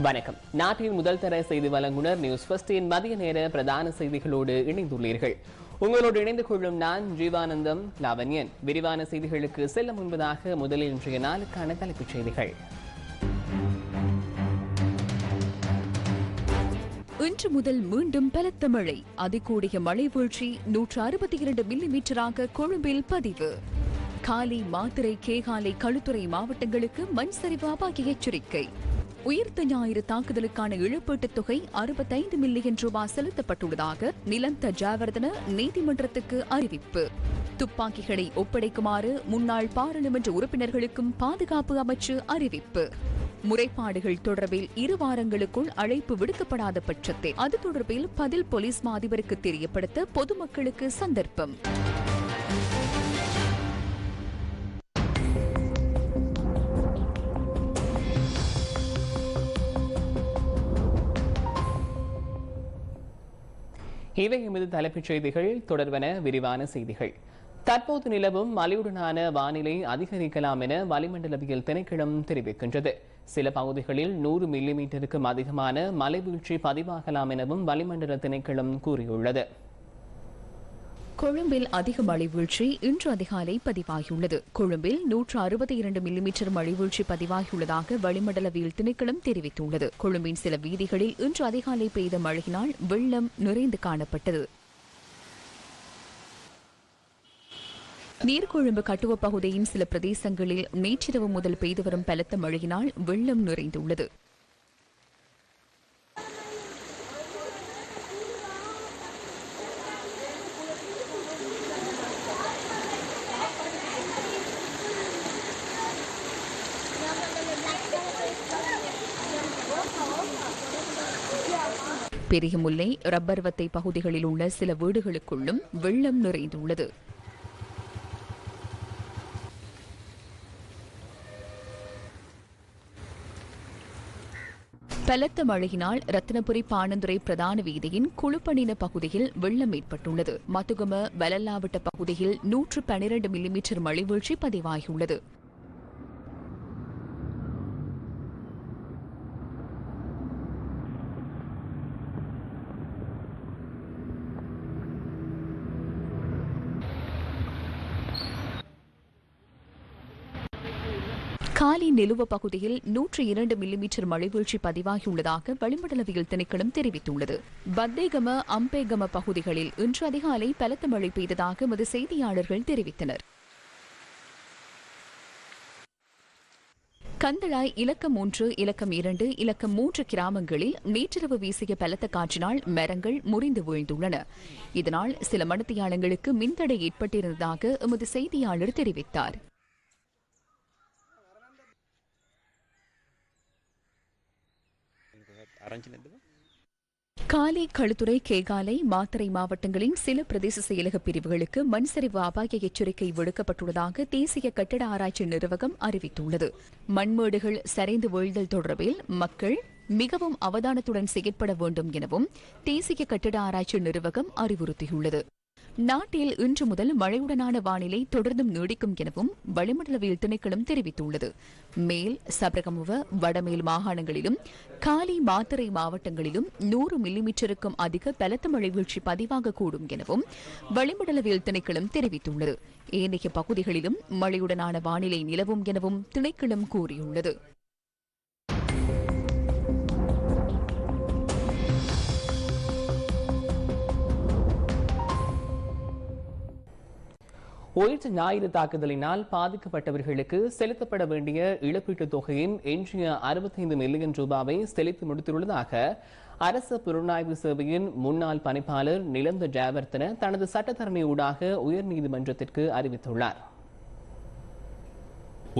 வணக்கம். நாட்டின் முதல் தர செய்தி வழங்குனர் நியூஸ் ஃபர்ஸ்டின் மதிய நேர பிரதான செய்திகளோடு இணைந்துள்ளீர்கள். உங்களோடு இணைந்து கொள்ளும் நான் ஜீவானந்தம் லாவண்யன். விரிவான செய்திகளுக்கு செல்ல முன்பதாக முதலில் இன்றைய நாளுக்கான தலைப்புச் செய்திகள். இன்று முதல் மீண்டும் பலத்த மழை. அதிகூடிய மழை வீழ்ச்சி நூற்று அறுபத்தி இரண்டு மில்லி மீட்டராக கொழும்பில் பதிவு. காலி மாத்திரை கேகாலை களுத்துறை மாவட்டங்களுக்கு மண் சரிவு அபாய எச்சரிக்கை. உயிர்த்த ஞாயிறு தாக்குதலுக்கான இழப்பீட்டுத் தொகை அறுபத்தைந்து மில்லியன் ரூபாய் செலுத்தப்பட்டுள்ளதாக நிலந்த ஜாவர்தன நீதிமன்றத்துக்கு அறிவிப்பு. துப்பாக்கிகளை ஒப்படைக்குமாறு முன்னாள் பாராளுமன்ற உறுப்பினர்களுக்கும் பாதுகாப்பு அமைச்சு அறிவிப்பு. முறைப்பாடுகள் தொடர்பில் இரு வாரங்களுக்குள் அழைப்பு விடுக்கப்படாத பட்சத்தில் அது தொடர்பில் பதில் போலீஸ் மாதிபருக்கு தெரியப்படுத்த பொதுமக்களுக்கு சந்தர்ப்பம். இவை எமது தலைப்புச் செய்திகள். தொடர்வன விரிவான செய்திகள். தற்போது நிலவும் மழையுடனான வானிலை அதிகரிக்கலாம் என வளிமண்டலவியல் திணைக்களம் தெரிவிக்கின்றது. சில பகுதிகளில் நூறு மில்லிமீட்டருக்கும் அதிகமான மழை வீழ்ச்சி பதிவாகலாம் எனவும் வளிமண்டல திணைக்களம் கூறியுள்ளது. கொழும்பில் அதிக மழை வீழ்ச்சி இன்று அதிகாலை பதிவாகியுள்ளது. கொழும்பில் நூற்று அறுபத்தி இரண்டு மில்லிமீட்டர் மழை வீழ்ச்சி பதிவாகியுள்ளதாக வளிமண்டலவியல் திணைக்களம் தெரிவித்துள்ளது. கொழும்பின் சில வீதிகளில் இன்று அதிகாலை பெய்த மழையினால் வெள்ளம் நிறைந்து காணப்பட்டது. நீர்கொழும்பு கட்டுவ பகுதியின் சில பிரதேசங்களில் நேற்றிரவு முதல் பெய்து வரும் பலத்த மழையினால் வெள்ளம் நிறைந்துள்ளது. பெரியமுல்லை ரப்பர்வத்தை பகுதிகளில் உள்ள சில வீடுகளுக்குள்ளும் வெள்ளம் நிறைந்துள்ளது. பலத்த மழையினால் ரத்தினபுரி பாணந்துறை பிரதான வீதியின் குழுப்பணின பகுதியில் வெள்ளம் ஏற்பட்டுள்ளது. மத்துகம வலல்லாவிட்ட பகுதியில் நூற்று பனிரண்டு மில்லிமீட்டர் மழை வீழ்ச்சி பதிவாகியுள்ளது காலி நிலுவ பகுதியில் நூற்றி இரண்டு மில்லிமீட்டர் மழை வீழ்ச்சி பதிவாகியுள்ளதாக வளிமண்டலவியல் திணைக்களம் தெரிவித்துள்ளது. பத்தேகம அம்பேகம பகுதிகளில் இன்று அதிகாலை பலத்த மழை பெய்ததாக எமது செய்தியாளர்கள் தெரிவித்தனர். கந்தளாய் இலக்கம் ஒன்று இலக்கம் இரண்டு இலக்கம் மூன்று கிராமங்களில் நேற்றிரவு வீசிய பலத்த காற்றினால் மரங்கள் முறிந்து வீழ்ந்துள்ளன. இதனால் சில மணத்தியாளங்களுக்கு மின்தடை ஏற்பட்டிருந்ததாக எமது செய்தியாளர் தெரிவித்தார். காலி களுத்துறை கேகாலை மாத்தறை மாவட்டங்களின் சில பிரதேச செயலக பிரிவுகளுக்கு மண் சரிவு அபாய எச்சரிக்கை விடுக்கப்பட்டுள்ளதாக தேசிய கட்டட ஆராய்ச்சி நிறுவகம் அறிவித்துள்ளது. மண்மேடுகள் சரிந்து வீழ்தல் தொடர்பில் மக்கள் மிகவும் அவதானத்துடன் செயற்பட வேண்டும் எனவும் தேசிய கட்டட ஆராய்ச்சி நிறுவகம் அறிவுறுத்தியுள்ளது. நாட்டில் இன்று முதல் மழையுடனான வானிலை தொடர்ந்தும் நீடிக்கும் எனவும் வளிமண்டலவியல் திணைக்களம் தெரிவித்துள்ளது. மேல் சபரகமுவ வடமேல் மாகாணங்களிலும் காலி மாத்தறை மாவட்டங்களிலும் நூறு மில்லிமீட்டருக்கும் அதிக பலத்த மழை வீழ்ச்சி பதிவாகக்கூடும் எனவும் வளிமண்டலவியல் திணைக்களம் தெரிவித்துள்ளது. ஏனைய பகுதிகளிலும் மழையுடனான வானிலை நிலவும் எனவும் திணைக்களம் கூறியுள்ளது. உயிர்த்த ஞாயிறு தாக்குதலினால் பாதிக்கப்பட்டவர்களுக்கு செலுத்தப்பட வேண்டிய இழப்பீட்டுத் தொகையின் எஞ்சிய அறுபத்தைந்து மில்லியன் ரூபாவை செலுத்தி முடித்துள்ளதாக அரச புலனாய்வு சேவையின் முன்னாள் பணிப்பாளர் நிலந்த ஜாவர்த்தன தனது சட்டத்தரணி ஊடாக உயர்நீதிமன்றத்திற்கு அறிவித்துள்ளார்.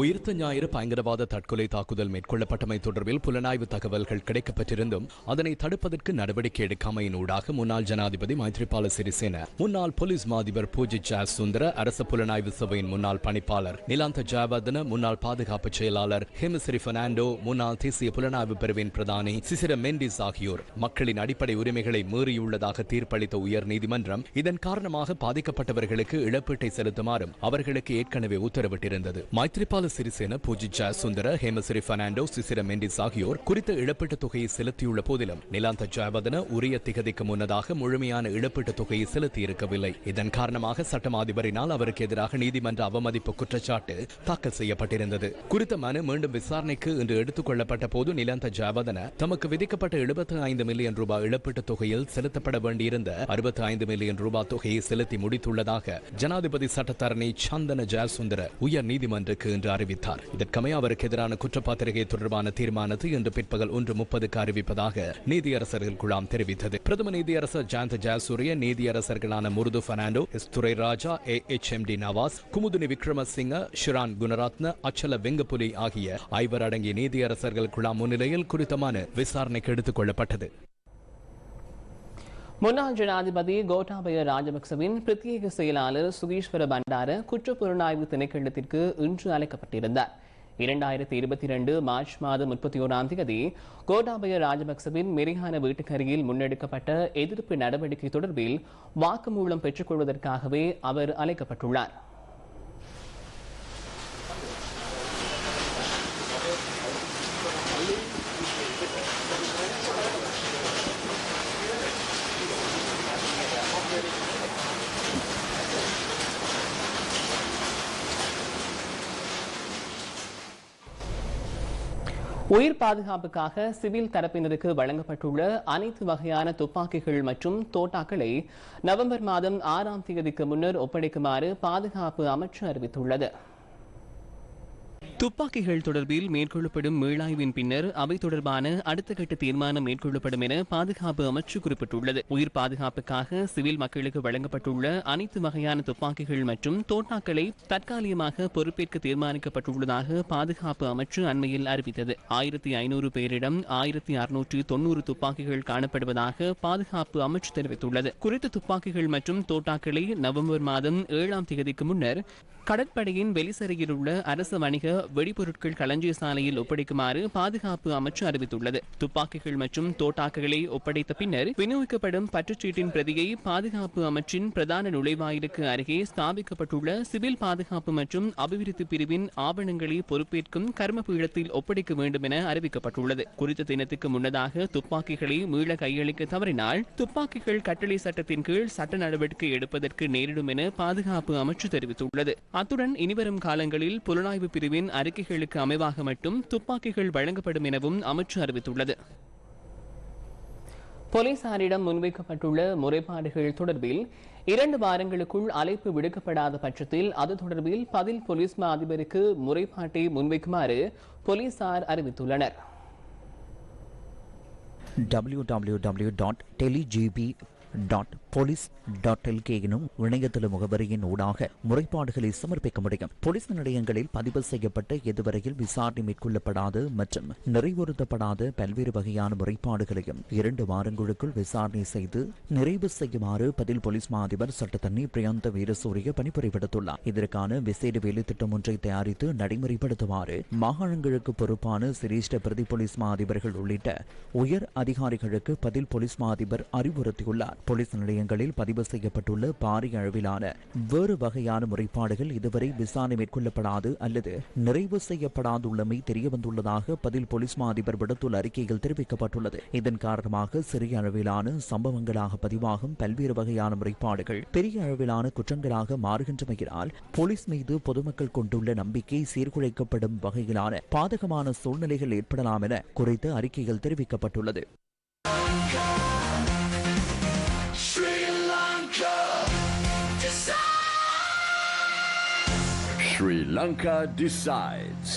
உயிர்த்த ஞாயிறு பயங்கரவாத தற்கொலை தாக்குதல் மேற்கொள்ளப்பட்டமை தொடர்பில் புலனாய்வு தகவல்கள் கிடைக்கப்பட்டிருந்தும் அதனை தடுப்பதற்கு நடவடிக்கை எடுக்காமையினூடாக முன்னாள் ஜனாதிபதி மைத்ரிபால சிறிசேன முன்னாள் போலீஸ் மாதிபர் பூஜி ஜா சுந்தர அரச புலனாய்வு சபையின் முன்னாள் பணிப்பாளர் நிலாந்த ஜாவர்தன முன்னாள் பாதுகாப்பு செயலாளர் ஹேமஸ்ரீ பெர்னாண்டோ முன்னாள் தேசிய புலனாய்வு பிரிவின் பிரதானி சிசிர மெண்டிஸ் ஆகியோர். மக்களின் அடிப்படை உரிமைகளை மீறியுள்ளதாக தீர்ப்பளித்த உயர் நீதிமன்றம் இதன் காரணமாக பாதிக்கப்பட்டவர்களுக்கு இழப்பீட்டை செலுத்துமாறும் அவர்களுக்கு ஏற்கனவே உத்தரவிட்டிருந்தது. மைத்ரிபால மைத்ரிபால சிறிசேன பூஜி ஜெயசுந்தர ஹேமசிறி பெர்னாண்டோ சிசிர மெண்டிஸ் ஆகியோர் குறித்த இழப்பீட்டுத் தொகையை செலுத்தியுள்ள போதிலும் நிலாந்த ஜெயவதன உரிய திகதிக்கு முன்னதாக முழுமையான இழப்பீட்டுத் தொகையை செலுத்தியிருக்கவில்லை. இதன் காரணமாக சட்டம் அதிபரினால் அவருக்கு எதிராக நீதிமன்ற அவமதிப்பு குற்றச்சாட்டு தாக்கல் செய்யப்பட்டிருந்தது. குறித்த மனு மீண்டும் விசாரணைக்கு இன்று எடுத்துக் கொள்ளப்பட்ட போது நிலாந்த ஜெயவதன தமக்கு விதிக்கப்பட்ட எழுபத்தி ஐந்து மில்லியன் ரூபாய் இழப்பீட்டுத் தொகையில் செலுத்தப்பட வேண்டியிருந்த அறுபத்தி ஐந்து மில்லியன் ரூபாய் தொகையை செலுத்தி முடித்துள்ளதாக ஜனாதிபதி சட்டத்தரணி சந்தன ஜெயசுந்தர உயர் நீதிமன்றுக்கு இன்று அறிவித்தார். இதற்கமைய அவருக்கு எதிரான குற்றப்பத்திரிகை தொடர்பான தீர்மானத்தை இன்று பிற்பகல் ஒன்று முப்பதுக்கு அறிவிப்பதாக நீதியரசர்கள் குழாம் தெரிவித்தது. பிரதம நீதியரசர் Jayantha Jayasuriya நீதியரசர்களான Murdu Fernando S Thurairaja A H M D Nawaz Kumudini Wickremasinghe Shiran Gooneratne Achala Wengappuli ஆகிய ஐவர் அடங்கிய நீதியரசர்கள் குழாம் முன்னிலையில் குறித்தமான விசாரணைக்கு எடுத்துக் கொள்ளப்பட்டது. முன்னாள் ஜனாதிபதி கோட்டாபய ராஜபக்சவின் பிரத்யேக செயலாளர் சுகீஸ்வர பண்டார குற்றப்புலனாய்வு திணைக்களத்திற்கு இன்று அழைக்கப்பட்டிருந்தார். இரண்டாயிரத்தி இருபத்தி இரண்டு மார்ச் மாதம் முப்பத்தி ஓராம் தேதி கோட்டாபய ராஜபக்சவின் மெரிகான வீட்டுக்கருகில் முன்னெடுக்கப்பட்ட எதிர்ப்பு நடவடிக்கை தொடர்பில் வாக்குமூலம் பெற்றுக்கொள்வதற்காகவே அவர் அழைக்கப்பட்டுள்ளார். உயிர் பாதுகாப்புக்காக சிவில் தரப்பினருக்கு வழங்கப்பட்டுள்ள அனைத்து வகையான துப்பாக்கிகள் மற்றும் தோட்டாக்களை நவம்பர் மாதம் ஆறாம் தேதிக்கு முன்னர் ஒப்படைக்குமாறு பாதுகாப்பு அமைச்சு அறிவித்துள்ளது. துப்பாக்கிகள் தொடர்பில் மேற்கொள்ளப்படும் மீளாய்வின் பின்னர் அவை தொடர்பான அடுத்த கட்ட தீர்மானம் மேற்கொள்ளப்படும் என பாதுகாப்பு அமைச்சு குறிப்பிட்டுள்ளது. உயிர் பாதுகாப்புக்காக சிவில் மக்களுக்கு வழங்கப்பட்டுள்ள அனைத்து வகையான துப்பாக்கிகள் மற்றும் தோட்டாக்களை தற்காலிகமாக பொறுப்பேற்க தீர்மானிக்கப்பட்டுள்ளதாக பாதுகாப்பு அமைச்சு அண்மையில் அறிவித்தது. ஆயிரத்தி ஐநூறு பேரிடம் ஆயிரத்தி அறுநூற்று தொன்னூறு துப்பாக்கிகள் காணப்படுவதாக பாதுகாப்பு அமைச்சு தெரிவித்துள்ளது. குறித்த துப்பாக்கிகள் மற்றும் தோட்டாக்களை நவம்பர் மாதம் ஏழாம் தேதிக்கு முன்னர் கடற்படையின் வெளிசரையில் உள்ள அரசு வணிக வெடிபொருட்கள் களஞ்சிய சாலையில் ஒப்படைக்குமாறு பாதுகாப்பு அமைச்சு அறிவித்துள்ளது. துப்பாக்கிகள் மற்றும் தோட்டாக்குகளை ஒப்படைத்த பின்னர் விநியோகிக்கப்படும் பற்றுச்சீட்டின் பிரதியை பாதுகாப்பு அமைச்சின் பிரதான நுழைவாயிலுக்கு அருகே ஸ்தாபிக்கப்பட்டுள்ள சிவில் பாதுகாப்பு மற்றும் அபிவிருத்தி பிரிவின் ஆவணங்களை பொறுப்பேற்கும் கர்ம பீடத்தில் ஒப்படைக்க வேண்டும் என அறிவிக்கப்பட்டுள்ளது. குறித்த தினத்துக்கு முன்னதாக துப்பாக்கிகளை மீள கையளிக்க தவறினால் துப்பாக்கிகள் கட்டளை சட்டத்தின் கீழ் சட்ட நடவடிக்கை எடுப்பதற்கு நேரிடும் என பாதுகாப்பு அமைச்சு தெரிவித்துள்ளது. அத்துடன் இனிவரும் காலங்களில் புலனாய்வு பிரிவின் அறிக்கைகளுக்கு அமைவாக மட்டும் துப்பாக்கிகள் வழங்கப்படும் எனவும் அமைச்சு அறிவித்துள்ளது. போலீசாரிடம் முன்வைக்கப்பட்டுள்ள முறைப்பாடுகள் தொடர்பில் இரண்டு வாரங்களுக்குள் அழைப்பு விடுக்கப்படாத பட்சத்தில் அது தொடர்பில் பதில் போலீஸ் மா அதிபருக்கு முறைப்பாட்டை முன்வைக்குமாறு போலீசார் அறிவித்துள்ளனர். www.telegb.police.lk எனும் இணையதள முகவரியின் ஊடாக முறைப்பாடுகளை சமர்ப்பிக்க முடியும். போலீஸ் நிலையங்களில் பதிவு செய்யப்பட்ட இதுவரையில் விசாரணை மேற்கொள்ளப்படாத மற்றும் நிறைவுறுத்தப்படாத பல்வேறு வகையான முறைப்பாடுகளையும் இரண்டு வாரங்களுக்குள் விசாரணை செய்து நிறைவு செய்யுமாறு பதில் போலீஸ் மா அதிபர் சட்டத்தண்ணி பிரியாந்த வீரசூரிய பணிபுரி விடுத்துள்ளார். இதற்கான விசேட வேலை திட்டம் ஒன்றை தயாரித்து நடைமுறைப்படுத்துமாறு மாகாணங்களுக்கு பொறுப்பான சிரேஷ்ட பிரதி போலீஸ் மா அதிபர்கள் உள்ளிட்ட உயர் அதிகாரிகளுக்கு பதில் போலீஸ் மா அதிபர் அறிவுறுத்தியுள்ளார். போலீஸ் நிலையங்களில் பதிவு செய்யப்பட்டுள்ள பாரிய அளவிலான வேறு வகையான முறைப்பாடுகள் இதுவரை விசாரணை மேற்கொள்ளப்படாது அல்லது நிறைவு செய்யப்படாதுள்ளமை தெரியவந்துள்ளதாக பதில் போலீஸ் மா அதிபர் விடுத்துள்ள அறிக்கையில் தெரிவிக்கப்பட்டுள்ளது. இதன் காரணமாக சிறிய அளவிலான சம்பவங்களாக பதிவாகும் பல்வேறு வகையான முறைப்பாடுகள் பெரிய அளவிலான குற்றங்களாக மாறுகின்றமையினால் போலீஸ் மீது பொதுமக்கள் கொண்டுள்ள நம்பிக்கை சீர்குலைக்கப்படும் வகையிலான பாதகமான சூழ்நிலைகள் ஏற்படலாம் என குறித்து அறிக்கையில் தெரிவிக்கப்பட்டுள்ளது. Sri Lanka decides.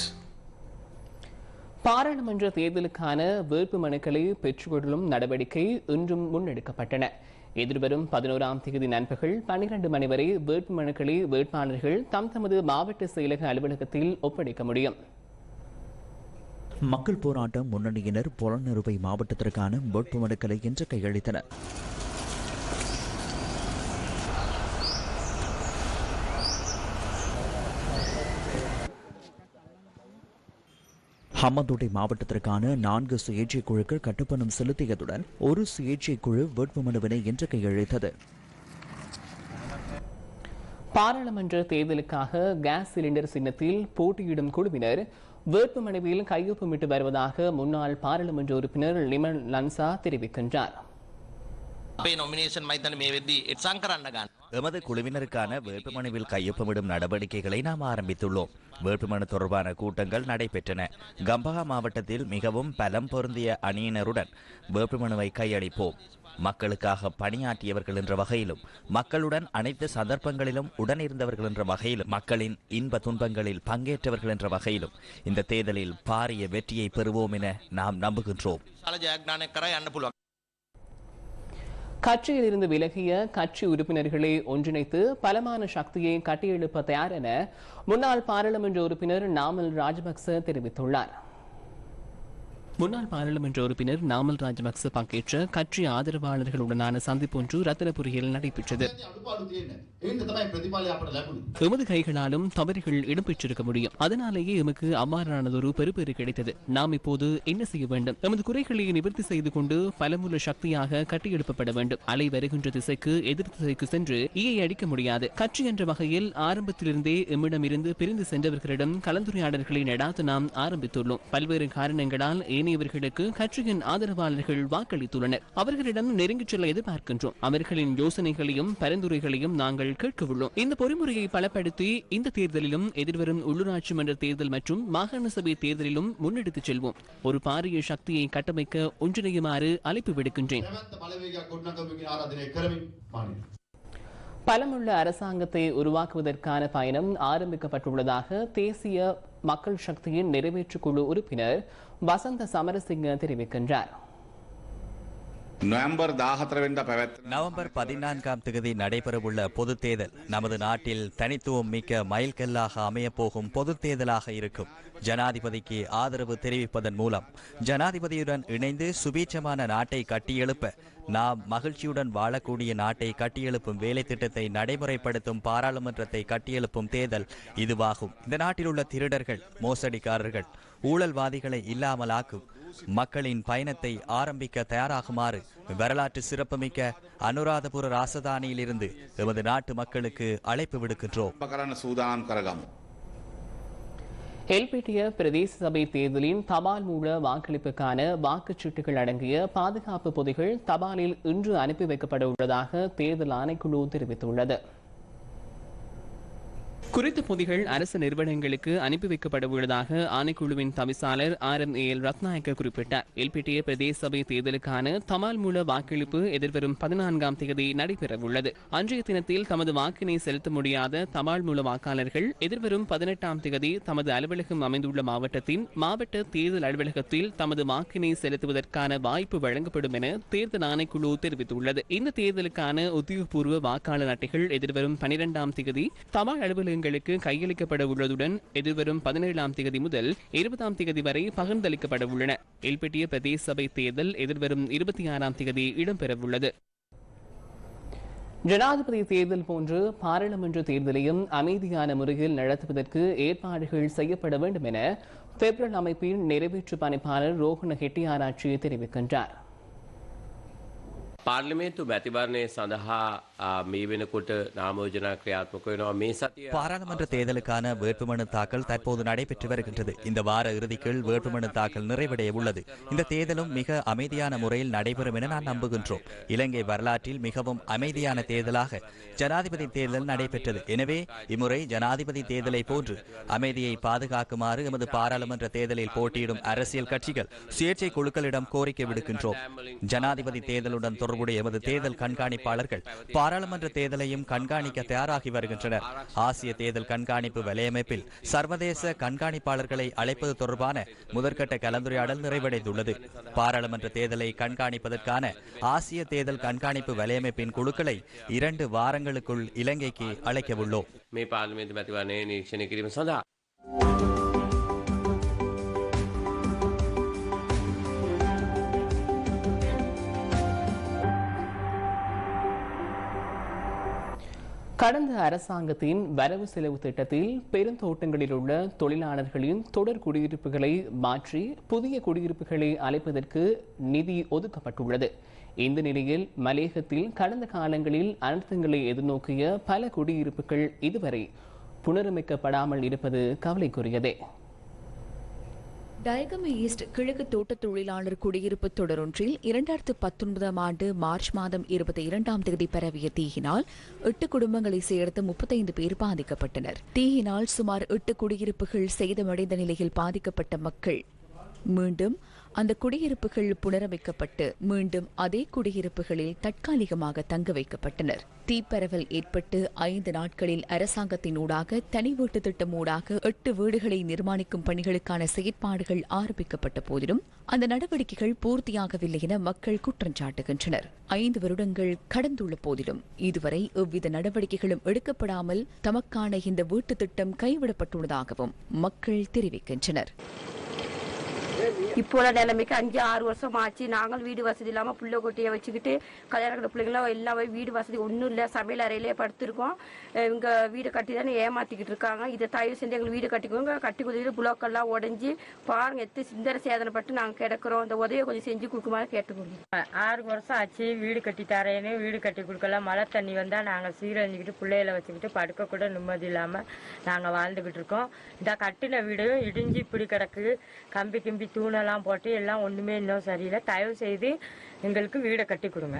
பாராளுமன்ற தேர்தலுக்கான வேட்பு மனுக்களை பெற்றுக்கொள்ளும் நடவடிக்கை இன்றும் முன்னெடுக்கப்பட்டன. எதிர்வரும் பதினோராம் தேதி நண்பகல் பன்னிரண்டு மணி வரை வேட்பு மனுக்களை வேட்பாளர்கள் தம் தமது மாவட்ட செயலக அலுவலகத்தில் ஒப்படைக்க முடியும். மக்கள் போராட்டம் முன்னணியினர் புலனறுவை மாவட்டத்திற்கான வேட்புமனுக்களை இன்று கையளித்தனர். ஹம்மதுடை மாவட்டத்திற்கான நான்கு சுயேட்சை குழுக்கள் கட்டுப்பணம் செலுத்தியதுடன் ஒரு சுயேட்சை குழு வேட்புமனுவினை இன்று கையளித்தது பாராளுமன்ற தேர்தலுக்காக கேஸ் சிலிண்டர் சின்னத்தில் போட்டியிடும் குழுவினர் வேட்புமனுவில் கையொப்பமிட்டு வருவதாக முன்னாள் பாராளுமன்ற உறுப்பினர் லிமன் லன்சா தெரிவிக்கின்றார் අපේ නොමිනේෂන් මයිතන මේ වෙද්දී එත්සං කරන්න ගන්න. எமது குழுவினருக்கான வேட்புமனுவில் கையொப்பமிடும் நடவடிக்கைகளை நாம் ஆரம்பித்துள்ளோம். வேட்புமனு தொடர்பான கூட்டங்கள் நடைபெற்றன. கம்பஹா மாவட்டத்தில் மிகவும் பலம் பொருந்திய அணியினருடன் வேட்புமனுவை கையளிப்போம். மக்களுக்காக பணியாற்றியவர்கள் என்ற வகையிலும் மக்களுடன் அனைத்து சந்தர்ப்பங்களிலும் உடனிருந்தவர்கள் என்ற வகையிலும் மக்களின் இன்ப துன்பங்களில் பங்கேற்றவர்கள் என்ற வகையிலும் இந்த தேர்தலில் பாரிய வெற்றியை பெறுவோம் என நாம் நம்புகின்றோம். கட்சியில் இருந்து விலகிய கட்சி உறுப்பினர்களை ஒன்றிணைத்து பலமான சக்தியை கட்டியெழுப்ப தயார் என முன்னாள் பாராளுமன்ற உறுப்பினர் நாமல் ராஜபக்ச தெரிவித்துள்ளார். முன்னாள் பாராளுமன்ற உறுப்பினர் நாமல் ராஜபக்ச பங்கேற்ற கட்சி ஆதரவாளர்களுடனான சந்திப்பு ஒன்று ரத்தனபுரியில் நடைபெற்றது. எமது கைகளாலும் தவறுகள் இடம்பெற்றிருக்க முடியும். அதனாலேயே எமக்கு அவ்வாறானதொரு பெறுபேறு கிடைத்தது. நாம் இப்போது என்ன செய்ய வேண்டும்? நமது குறைகளை நிவர்த்தி செய்து கொண்டு பலமுள்ள சக்தியாக கட்டியெழுப்பப்பட வேண்டும். அலை வருகின்ற திசைக்கு எதிர் திசைக்கு சென்று ஈயை அடிக்க முடியாது. கட்சி என்ற வகையில் ஆரம்பத்திலிருந்தே எம்மிடமிருந்து பிரிந்து சென்றவர்களிடம் கலந்துரையாடல்களை நடாத்த நாம் ஆரம்பித்துள்ளோம். பல்வேறு காரணங்களால் ஏனைய முன்னியவர்களுக்கு கட்சியின் ஆதரவாளர்கள் வாக்களித்துள்ளனர். அவர்களிடம் நெருங்கிச் செல்ல எதிர்பார்க்கின்றோம். அவர்களின் யோசனைகளையும் பரிந்துரைகளையும் நாங்கள் கேட்கவுள்ளோம். இந்த பொறிமுறையை பலப்படுத்தி இந்த தேர்தலிலும் எதிர்வரும் உள்ளூராட்சி மன்ற தேர்தல் மற்றும் மாகாண சபை தேர்தலிலும் முன்னெடுத்துச் செல்வோம். ஒரு பாரிய சக்தியை கட்டமைக்க ஒன்றிணையுமாறு அழைப்பு விடுக்கின்றேன். பலமுள்ள அரசாங்கத்தை உருவாக்குவதற்கான பயணம் ஆரம்பிக்கப்பட்டுள்ளதாக தேசிய மக்கள் சக்தியின் நிறைவேற்றுக்குழு உறுப்பினர் வசந்த சமரசிங்க தெரிவிக்கின்றார். நவம்பர் நவம்பர் பதினான்காம் தேதி நடைபெறவுள்ள பொது தேர்தல் நமது நாட்டில் தனித்துவம் மிக்க மைல்கல்லாக அமையப்போகும் பொது தேர்தலாக இருக்கும். ஜனாதிபதிக்கு ஆதரவு தெரிவிப்பதன் மூலம் ஜனாதிபதியுடன் இணைந்து சுபீட்சமான நாட்டை கட்டியெழுப்ப நாம் மகிழ்ச்சியுடன் வாழக்கூடிய நாட்டை கட்டியெழுப்பும் வேலை திட்டத்தை நடைமுறைப்படுத்தும் பாராளுமன்றத்தை கட்டியெழுப்பும் தேர்தல் இதுவாகும். இந்த நாட்டில் உள்ள திருடர்கள் மோசடிக்காரர்கள் ஊழல்வாதிகளை இல்லாமலாக்கும் மக்களின் பயணத்தை ஆரம்பிக்க தயாராகுமாறு வரலாற்று சிறப்புமிக்க அனுராதபுர ராசதானியிலிருந்து எமது நாட்டு மக்களுக்கு அழைப்பு விடுக்கின்றோம். எல்பிட்டிய பிரதேச சபை தேர்தலின் தபால் மூல வாக்களிப்புக்கான வாக்குச்சீட்டுகள் அடங்கிய பாதுகாப்பு பொதிகள் தபாலில் இன்று அனுப்பி வைக்கப்பட உள்ளதாக தேர்தல் ஆணைக்குழு தெரிவித்துள்ளது. குறித்த பொதிகள் அரசு நிறுவனங்களுக்கு அனுப்பி வைக்கப்பட உள்ளதாக ஆணைக்குழுவின் தவிசாளர் R M A L Rathnayake குறிப்பிட்டார். எல்பிட்டிய பிரதேச சபை தேர்தலுக்கான தபால் மூல வாக்களிப்பு எதிர்வரும் பதினான்காம் தேதி நடைபெறவுள்ளது. அன்றைய தினத்தில் தமது வாக்கினை செலுத்த முடியாத தபால் மூல வாக்காளர்கள் எதிர்வரும் பதினெட்டாம் தேதி தமது அலுவலகம் அமைந்துள்ள மாவட்டத்தின் மாவட்ட தேர்தல் அலுவலகத்தில் தமது வாக்கினை செலுத்துவதற்கான வாய்ப்பு வழங்கப்படும் என தேர்தல் ஆணைக்குழு தெரிவித்துள்ளது. இந்த தேர்தலுக்கான உத்தியோகபூர்வ வாக்காளர் அட்டைகள் எதிர்வரும் பனிரெண்டாம் தேதி தபால் மாநிலங்களுக்கு கையளிக்கப்பட உள்ளதுடன் எதிர்வரும் பதினேழாம் தேதி முதல் இருபதாம் தேதி வரை பகிர்ந்தளிக்கப்பட உள்ளன எல்பெட்டிய பிரதேச சபை தேர்தல் எதிர்வரும் இருபத்தி ஆறாம் தேதி இடம்பெறவுள்ளது. ஜனாதிபதி தேர்தல் போன்று பாராளுமன்ற தேர்தலையும் அமைதியான முறையில் நடத்துவதற்கு ஏற்பாடுகள் செய்யப்பட வேண்டும் என பெப்ரல் அமைப்பின் நிறைவேற்று பணிப்பாளர் ரோஹண ஹெட்டியாராட்சி தெரிவிக்கின்றார். පාර්ලිමේන්තු මැතිවරණය සඳහා ආ, මේ වෙනකොට නාමෝජනා ක්‍රියාත්මක වෙනවා මේ සතිය பாராளுமன்ற தேர்தலுக்கான வேட்புமனு தாக்கல் தற்போது நடைபெற்று வருகின்றது இந்த வார இறுதிக்குள் வேட்புமனு தாக்கல் நிறைவடைய உள்ளது இந்த தேர்தலும் மிக அமைதியான முறையில் நடைபெறும் என நான் நம்புகின்றோம் இலங்கை வரலாற்றில் மிகவும் அமைதியான தேர்தலாக ஜனாதிபதி தேர்தல் நடைபெற்றது எனவே இம்முறை ஜனாதிபதி தேர்தலை போன்று அமைதியை பாதுகாக்குமாறு எமது பாராளுமன்ற தேர்தலில் போட்டியிடும் அரசியல் கட்சிகள் சுயேட்சை குழுக்களிடம் கோரிக்கை விடுக்கின்றோம் ஜனாதிபதி தேர்தலுடன் தொடர்புடைய எமது தேர்தல் கண்காணிப்பாளர்கள் பாராளுமன்ற தேர்தலையும் கண்காணிக்க தயாராகி வருகின்றனர். ஆசிய தேர்தல் கண்காணிப்பு வலையமைப்பில் சர்வதேச கண்காணிப்பாளர்களை அழைப்பது தொடர்பான முதற்கட்ட கலந்துரையாடல் நிறைவடைந்துள்ளது. பாராளுமன்ற தேர்தலை கண்காணிப்பதற்கான ஆசிய தேர்தல் கண்காணிப்பு வலையமைப்பின் குழுக்களை இரண்டு வாரங்களுக்குள் இலங்கைக்கு அழைக்கவுள்ளோம். මේ கடந்த அரசாங்கத்தின் வரவு செலவு திட்டத்தில் பெருந்தோட்டங்களில் உள்ள தொழிலாளர்களின் தொடர் குடியிருப்புகளை மாற்றி புதிய குடியிருப்புகளை அழைப்பதற்கு நிதி ஒதுக்கப்பட்டுள்ளது. இந்த நிலையில் மலேகத்தில் கடந்த காலங்களில் அனர்த்தங்களை எதிர்நோக்கிய பல குடியிருப்புகள் இதுவரை புனரமைக்கப்படாமல் இருப்பது கவலைக்குரியதே. டயகம ஈஸ்ட் கிழக்கு தோட்டத் தொழிலாளர் குடியிருப்பு தொடரொன்றில் இரண்டாயிரத்து பத்தொன்பதாம் ஆண்டு மார்ச் மாதம் இருபத்தி இரண்டாம் தேதி பரவிய தீயினால் எட்டு குடும்பங்களை சேர்த்து முப்பத்தைந்து பேர் பாதிக்கப்பட்டனர். தீயினால் சுமார் எட்டு குடியிருப்புகள் சேதமடைந்த நிலையில் பாதிக்கப்பட்ட மக்கள் மீண்டும் அந்த குடியிருப்புகள் புனரமைக்கப்பட்டு மீண்டும் அதே குடியிருப்புகளில் தற்காலிகமாக தங்க வைக்கப்பட்டனர். தீப்பரவல் ஏற்பட்டு ஐந்து நாட்களில் அரசாங்கத்தினூடாக தனி வீட்டு திட்டம் ஊடாக எட்டு வீடுகளை நிர்மாணிக்கும் பணிகளுக்கான செயற்பாடுகள் ஆரம்பிக்கப்பட்ட போதிலும் அந்த நடவடிக்கைகள் பூர்த்தியாகவில்லை என மக்கள் குற்றம் சாட்டுகின்றனர். ஐந்து வருடங்கள் கடந்துள்ள போதிலும் இதுவரை எவ்வித நடவடிக்கைகளும் எடுக்கப்படாமல் தமக்கான இந்த வீட்டு திட்டம் கைவிடப்பட்டுள்ளதாகவும் மக்கள் தெரிவிக்கின்றனர். இப்போ உள்ள நிலைமைக்கு அஞ்சு ஆறு வருஷம் ஆச்சு நாங்கள் வீடு வசதி இல்லாமல் புள்ள கொட்டியை வச்சுக்கிட்டு கல்யாணம் கட்ட பிள்ளைங்களாம் எல்லாம் போய் வீடு வசதி ஒன்றும் இல்லை. சமையல் அறையிலே படுத்திருக்கோம். இவங்க வீடு கட்டி தானே ஏமாத்திக்கிட்டு இருக்காங்க. இதை தயவு செஞ்சு எங்களுக்கு வீடு கட்டிக்கோங்க கட்டி கொடுத்து புலோக்கெல்லாம் உடஞ்சி பாருங்க எத்து சிந்தர சேதனைப்பட்டு நாங்கள் கிடக்கிறோம். இந்த உதவியை கொஞ்சம் செஞ்சு கொடுக்குமாறு கேட்டுக்கொள்ளுங்க ஆறு வருஷம் ஆச்சு. வீடு கட்டி தரேன்னு வீடு கட்டி கொடுக்கல. மழை தண்ணி வந்தால் நாங்கள் சீரழிஞ்சிக்கிட்டு பிள்ளைகளை வச்சுக்கிட்டு படுக்க கூட நிம்மதி இல்லாமல் நாங்கள் வாழ்ந்துக்கிட்டு இருக்கோம். இந்த கட்டின வீடு இடிஞ்சு இப்படி கிடக்கு. கம்பி கிம்பி தூணெல்லாம் போட்டு எல்லாம் ஒன்றுமே இன்னும் சரியில்லை. தயவு செய்து எங்களுக்கு வீடை கட்டி கொடுங்க.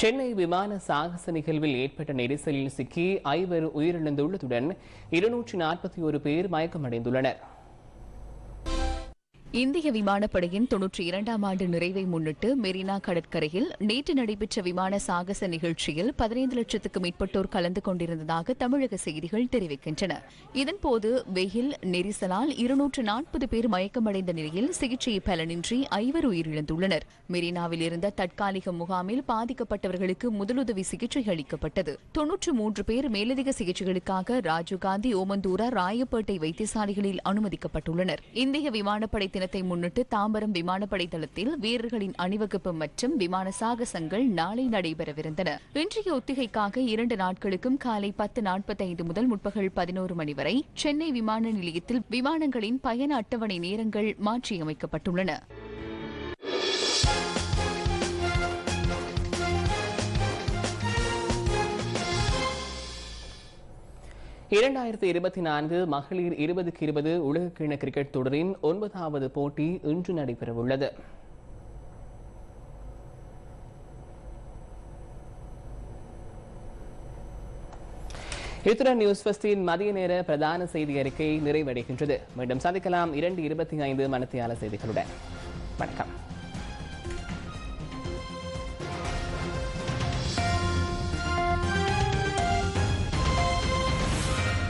சென்னை விமான சாகச நிகழ்வில் ஏற்பட்ட நெரிசலில் சிக்கி ஐவர் உயிரிழந்துள்ளதுடன் இருநூற்றி நாற்பத்தி ஒரு பேர் மயக்கமடைந்துள்ளனர். இந்திய விமானப்படையின் தொன்னூற்றி இரண்டாம் ஆண்டு நிறைவை முன்னிட்டு மெரினா கடற்கரையில் நேற்று நடைபெற்ற விமான சாகச நிகழ்ச்சியில் பதினைந்து லட்சத்துக்கும் மேற்பட்டோர் கலந்து கொண்டிருந்ததாக தமிழக செய்திகள் தெரிவிக்கின்றன. இதன்போது வெயில் நெரிசலால் இருநூற்று நாற்பது பேர் மயக்கமடைந்த நிலையில் சிகிச்சை பலனின்றி ஐவர் உயிரிழந்துள்ளனர். மெரினாவில் இருந்த தற்காலிக முகாமில் பாதிக்கப்பட்டவர்களுக்கு முதலுதவி சிகிச்சை அளிக்கப்பட்டது. தொன்னூற்று மூன்று பேர் மேலதிக சிகிச்சைகளுக்காக ராஜீவ்காந்தி ஓமந்தூரா ராயப்பேட்டை வைத்தியசாலைகளில் அனுமதிக்கப்பட்டுள்ளனர். இந்திய விமானப்படை தினத்தை முன்னிட்டு தாம்பரம் விமானப்படை தளத்தில் வீரர்களின் அணிவகுப்பு மற்றும் விமான சாகசங்கள் நாளை நடைபெறவிருந்தன. இன்றைய ஒத்திகைக்காக இரண்டு நாட்களுக்கும் காலை பத்து நாற்பத்தைந்து முதல் முற்பகல் பதினோரு மணி வரை சென்னை விமான நிலையத்தில் விமானங்களின் பயண அட்டவணை நேரங்கள் மாற்றியமைக்கப்பட்டுள்ளன. இரண்டாயிரத்தி இருபத்தி நான்கு மகளிர் இருபதுக்கு இருபது உலகக்கிண கிரிக்கெட் தொடரின் ஒன்பதாவது போட்டி இன்று நடைபெறவுள்ளது. இத்துடன் நியூஸ் பஸ்டின் மதிய நேர பிரதான செய்தி அறிக்கை நிறைவடைகின்றது. மீண்டும் சந்திக்கலாம் இரண்டு இருபத்தி ஐந்து மனத்தியால செய்திகளுடன். வணக்கம்.